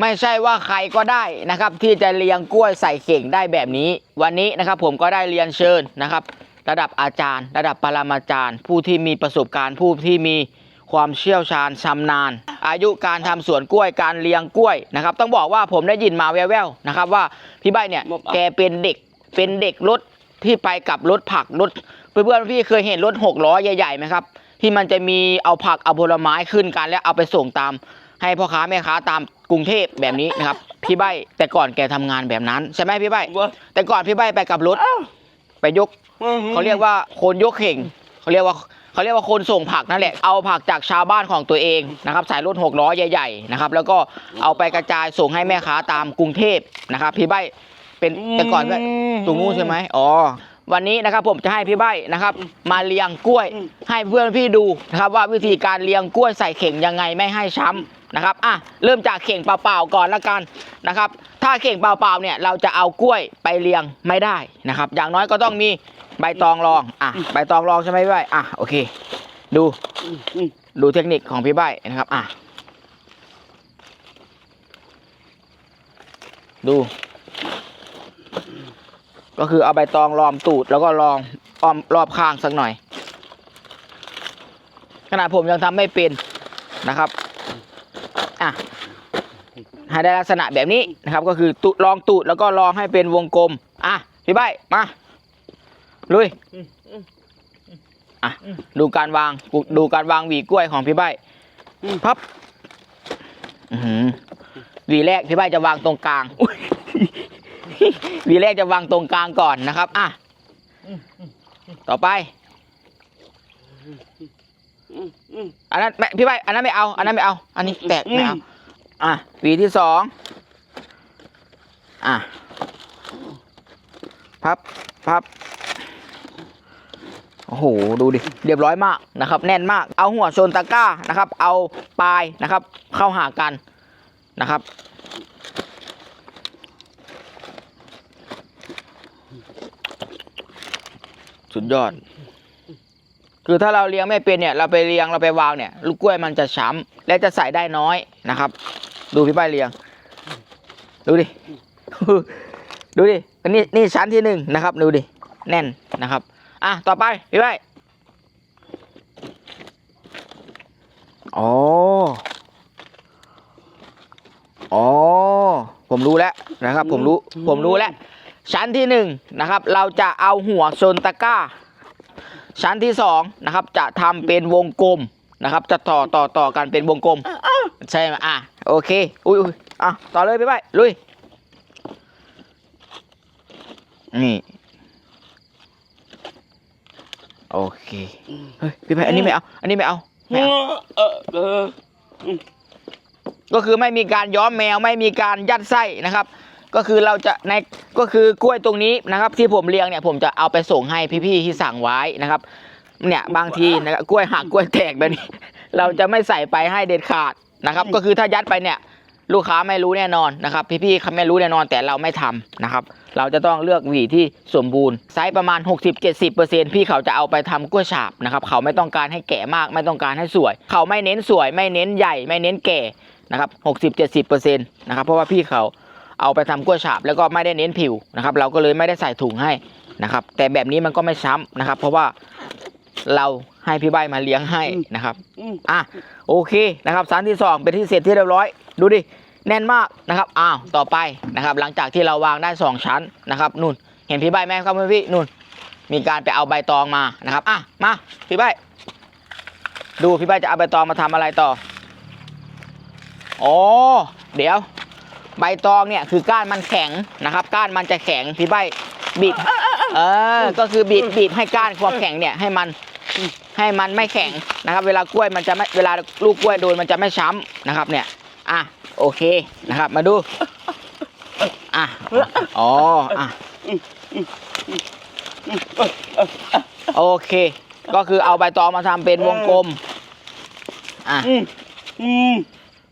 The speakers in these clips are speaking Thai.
ไม่ใช่ว่าใครก็ได้นะครับ ที่จะเลี้ยงกล้วยใส่เข่งได้แบบนี้ วันนี้นะครับผมก็ได้เรียนเชิญนะครับ ระดับอาจารย์ ระดับปรมาจารย์ ผู้ที่มีประสบการณ์ผู้ที่มีความเชี่ยวชาญชำนาญ อายุการทำสวนกล้วยการเลี้ยงกล้วยนะครับ ต้องบอกว่าผมได้ยินมาแว่วๆนะครับว่าพี่ใบเนี่ยแกเป็นเด็กเป็นเด็กรถที่ไปกับรถผักรถเพื่อนๆพี่เคยเห็นรถหกล้อใหญ่ๆไหมครับที่มันจะมีเอาผักเอาผลไม้ขึ้นกันแล้วเอาไปส่งตาม ให้พ่อค้าแม่ค้าตามกรุงเทพแบบนี้นะครับ พี่ใบแต่ก่อนแกทำงานแบบนั้นใช่ไหมพี่ใบว่าแต่ก่อนพี่ใบไปกับรถไปยกเขาเรียกว่าคนยกเข่งเขาเรียกว่าเขาเรียกว่าคนส่งผักนั่นแหละ เอาผักจากชาวบ้านของตัวเองนะครับใส่รถหกล้อใหญ่ๆนะครับ แล้วก็เอาไปกระจายส่งให้แม่ค้าตามกรุงเทพนะครับ พี่ใบเป็นแต่ก่อนก็ตรงนู้นใช่ไหมอ๋อ วันนี้นะครับผมจะให้พี่ใบนะครับ มาเลี้ยงกล้วย ให้เพื่อนพี่ดูนะครับว่าวิธีการเลี้ยงกล้วยใส่เข่งยังไงไม่ให้ช้ำ นะครับอะเริ่มจากเข่งเปล่าๆก่อนละกันนะครับ ถ้าเข่งเปล่าๆเนี่ยเราจะเอากล้วยไปเลี้ยงไม่ได้นะครับ อย่างน้อยก็ต้องมีใบตองรองอะใบตองรองใช่ไหมพี่ใบอะโอเค ดูดูเทคนิคของพี่ใบนะครับอะดู ก็คือเอาใบตองล้อมตูดแล้วก็ลองอ้อมรอบข้างสักหน่อยขนาดผมยังทำไม่เป็นนะครับ อะให้ได้ลักษณะแบบนี้นะครับ ก็คือตุลองตูดแล้วก็ลองให้เป็นวงกลม อะพี่ใบมาลุยอะดูการวางดูการวางหวีกล้วยของพี่ใบพับอือหือหวีแรกพี่ใบจะวางตรงกลางหวีแรกจะวางตรงกลางก่อนนะครับ อะต่อไป อันนั้นไม่พี่ใบอันนั้นไม่เอา อันนั้นไม่เอา อันนี้แตกไม่เอาอะหวีที่สองอะพับพับโอ้โหดูดิเรียบร้อยมากนะครับ แน่นมากเอาหัวชนตะกร้านะครับ เอาปลายนะครับ เข้าหากันนะครับสุดยอด คือถ้าเราเลี้ยงไม่เป็นเนี่ยเราไปเลี้ยงเราไปวางเนี่ย ลูกกล้วยมันจะช้ำและจะใส่ได้น้อยนะครับ ดูพี่ใบเลี้ยง ดูดิ ดูดิอันนี้นี่ชั้นที่หนึ่งนะครับ ดูดิ แน่นนะครับ อะต่อไปพี่ใบอ๋ออ๋อผมรู้แล้วนะครับ ผมรู้ผมรู้แล้วชั้นที่หนึ่งนะครับ เราจะเอาหัวโซนตะกร้า ชั้นที่สองนะครับจะทำเป็นวงกลมนะครับ จะต่อต่อต่อกันเป็นวงกลม ใช่ไหมอะโอเค อุ้ยอะต่อเลยพี่ใบลุยนี่โอเคเฮ้ยพี่ใบอันนี้ไม่เอา อันนี้ไม่เอาไม่เอาก็คือไม่มีการย้อมแมวไม่มีการยัดไส้นะครับ ก็คือเราจะในก็คือกล้วยตรงนี้นะครับ ที่ผมเลี้ยงเนี่ยผมจะเอาไปส่งให้พี่ๆที่สั่งไว้นะครับ เนี่ยบางทีนะครับกล้วยหักกล้วยแตกแบบนี้ เราจะไม่ใส่ไปให้เด็ดขาดนะครับ ก็คือถ้ายัดไปเนี่ย ลูกค้าไม่รู้แน่นอนนะครับ พี่ๆเขาไม่รู้แน่นอนแต่เราไม่ทำนะครับ เราจะต้องเลือกหวีที่สมบูรณ์ไซส์ประมาณ 60-70%พี่เขาจะเอาไปทำกล้วยฉาบนะครับ เขาไม่ต้องการให้แก่มากไม่ต้องการให้สวย เขาไม่เน้นสวย ไม่เน้นใหญ่ ไม่เน้นแก่นะครับ60-70%นะครับเพราะว่าพี่เขา เอาไปทำกล้วยฉาบแล้วก็ไม่ได้เน้นผิวนะครับเราก็เลยไม่ได้ใส่ถุงให้นะครับ แต่แบบนี้มันก็ไม่ช้ำนะครับ เพราะว่าเราให้พี่ใบมาเลี้ยงให้นะครับอะโอเคนะครับชั้นที่สองเป็นที่เสร็จที่เรียบร้อย ดูดิแน่นมากนะครับอ้าวต่อไปนะครับ หลังจากที่เราวางได้สองชั้นนะครับนู่นเห็นพี่ใบไหมครับพี่นู่น มีการไปเอาใบตองมานะครับอะมาพี่ใบดูพี่ใบจะเอาใบตองมาทำอะไรต่ออ๋อเดี๋ยว ใบตองเนี่ยคือก้านมันแข็งนะครับ ก้านมันจะแข็งพี่ใบบิดเออก็คือบิดบิดให้ก้านความแข็งเนี่ยให้มันให้มันไม่แข็งนะครับ เวลากล้วยมันจะไม่เวลาลูกกล้วยโดนมันจะไม่ช้ำนะครับ เนี่ยอะโอเคนะครับ มาดูอะอ๋ออะโอเค ก็คือเอาใบตองมาทำเป็นวงกลมอะอืมอืม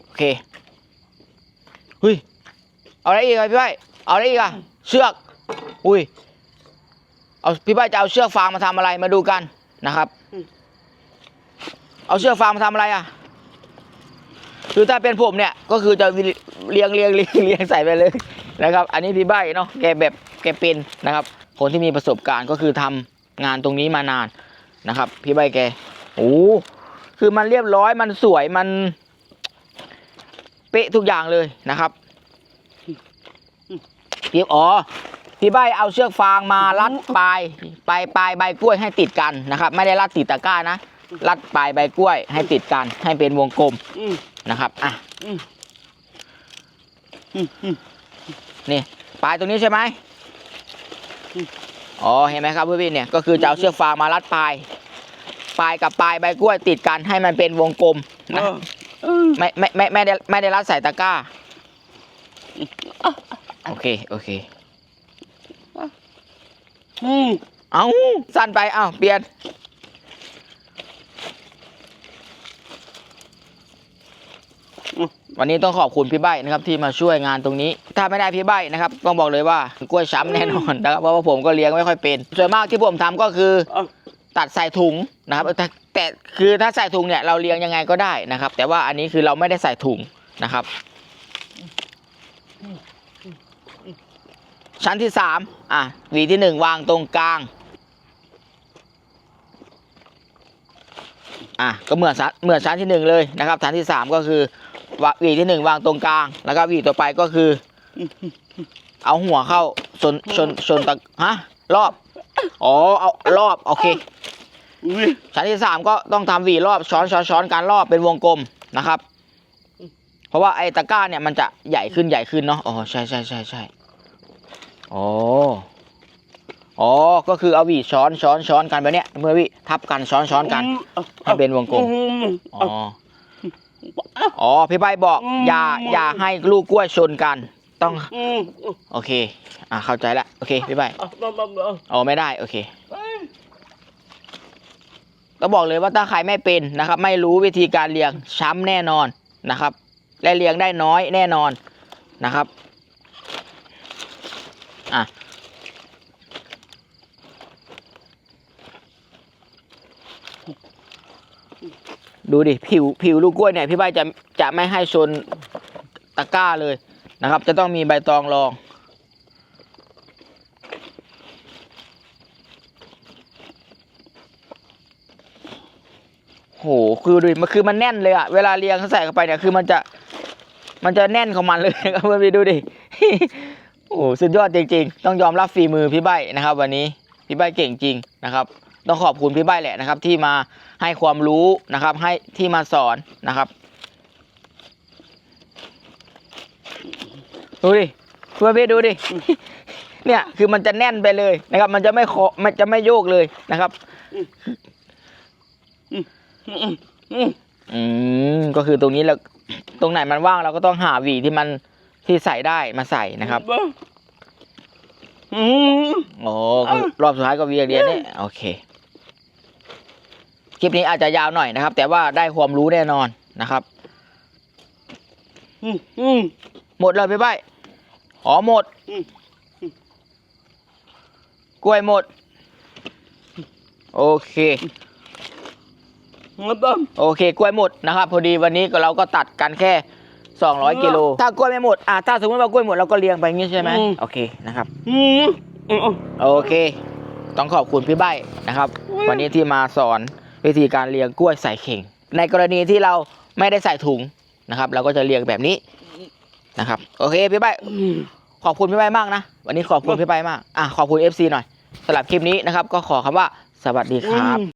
โอเคเฮ้ย เอาอะไรอีกอะพี่ใบเอาอะไรอีกอะเชือก อุ้ย เอาพี่ใบจะเอาเชือกฟางมาทำอะไรมาดูกันนะครับ เอาเชือกฟางมาทำอะไรอะคือถ้าเป็นผมเนี่ยก็คือจะเรียงเรียงเรียงเรียงใส่ไปเลยนะครับ อันนี้พี่ใบเนาะแกแบบแกเป็นนะครับ คนที่มีประสบการณ์ก็คือทำงานตรงนี้มานานนะครับ พี่ใบแกโอ้คือมันเรียบร้อยมันสวยมัน เป๊ะทุกอย่างเลยนะครับ พี่อ๋อพี่ใบเอาเชือกฟางมารัดปลายปลายปลายใบกล้วยให้ติดกันนะครับ ไม่ได้รัดติดตะกร้านะรัดปลายใบกล้วยให้ติดกันให้เป็นวงกลมอืมนะครับอะอืมอืมอืมนี่ปลายตรงนี้ใช่ไหมอ๋อเห็นไหมครับพี่พี่เนี่ยก็คือจะเอาเชือกฟางมารัดปลายปลายกับปลายใบกล้วยติดกันให้มันเป็นวงกลมเอนะอเออไม่ไม่ไม่ไม่ได้ไม่ได้รัดใส่ตะกร้า โอเค โอเคอืมเอาสั้นไป เอาเปลี่ยน วันนี้ต้องขอบคุณพี่ใบนะครับที่มาช่วยงานตรงนี้ ถ้าไม่ได้พี่ใบนะครับ ต้องบอกเลยว่ากล้วยช้ำแน่นอนนะครับ เพราะว่าผมก็เลี้ยงไม่ค่อยเป็น ส่วนมากที่ผมทำก็คือเอาตัดใส่ถุงนะครับ แต่แต่คือถ้าใส่ถุงเนี่ยเราเลี้ยงยังไงก็ได้นะครับ แต่ว่าอันนี้คือเราไม่ได้ใส่ถุงนะครับ ชั้นที่สามอะหวีที่หนึ่งวางตรงกลางอะก็เหมือนชั้นเหมือนชั้นที่หนึ่งเลยนะครับชั้นที่สามก็คือวะหวีที่หนึ่งวางตรงกลาง แล้วก็หวีต่อไปก็คือ เอาหัวเข้าชนชนชนตะฮะรอบอ๋อเอารอบโอเคอุ้ยชั้นที่สามก็ต้องทำหวีรอบช้อนช้อนช้อนการรอบเป็นวงกลมนะครับ เพราะว่าไอ้ตะกร้าเนี่ยมันจะใหญ่ขึ้นใหญ่ขึ้นเนาะอ๋อใช่ใช่ใช่ใช่อ๋ออ๋อก็คือเอาหวีช้อนช้อนช้อนกันแบบเนี้ยเมื่อวิทับกันช้อนช้อนกันให้เป็นวงกลมอ๋ออ๋อพี่ใบบอกอย่าอย่าให้ลูกกล้วยชนกันต้องอืมโอเค อะเข้าใจละโอเคพี่ใบเอาเอาเอาเอาอ๋อไม่ได้โอเคก็บอกเลยว่าถ้าใครไม่เป็นนะครับ ไม่รู้วิธีการเลี้ยงช้ำแน่นอนนะครับ และเลี้ยงได้น้อยแน่นอนนะครับอะดูดิผิวผิวลูกกล้วยเนี่ยพี่ใบจะจะไม่ให้ชนตะกร้าเลยนะครับ จะต้องมีใบตองรอง โหคือดูดิมันคือมันแน่นเลยอะเวลาเรียงเขาใส่เข้าไปเนี่ยคือมันจะ มันจะแน่นของมันเลยครับเพื่อนพี่ดูดิโอ้โหสุดยอดจริง ๆ ต้องยอมรับฝีมือพี่ใบนะครับ วันนี้พี่ใบเก่งจริงนะครับ ต้องขอบคุณพี่ใบแหละนะครับ ที่มาให้ความรู้นะครับ ให้ที่มาสอนนะครับดูดิเพื่อนพี่ดูดิเนี่ยคือมันจะแน่นไปเลยนะครับ มันจะไม่เคาะมันจะไม่โยกเลยนะครับ อืมอืมอืมก็คือตรงนี้เราตรงไหนมันว่างเราก็ต้องหาหวีที่มันที่ใส่ได้มาใส่นะครับอืมโอ้คือรอบสุดท้ายก็วีเรียนนี่โอเคคลิปนี้อาจจะยาวหน่อยนะครับ แต่ว่าได้ความรู้แน่นอนนะครับอืมอืมหมดเลยพี่ใบอ๋อหมดอืมกล้วยหมด โอเค งับบ้าโอเคกล้วยหมดนะครับ พอดีวันนี้ก็เราก็ตัดกันแค่ 200กิโลถ้ากล้วยไม่หมดอะถ้าสมมติว่ากล้วยหมดเราก็เรียงไปอย่างงี้ใช่ไหมโอเคนะครับอืมอืมโอเค ต้องขอบคุณพี่ใบนะครับ วันนี้ที่มาสอนวิธีการเลี้ยงกล้วยใส่เข่ง ในกรณีที่เราไม่ได้ใส่ถุงนะครับ เราก็จะเลี้ยงแบบนี้นะครับ โอเคพี่ใบอืมขอบคุณพี่ใบมากนะ วันนี้ขอบคุณพี่ใบมากอะขอบคุณ FC หน่อยสำหรับคลิปนี้นะครับ ก็ขอคำว่าสวัสดีครับ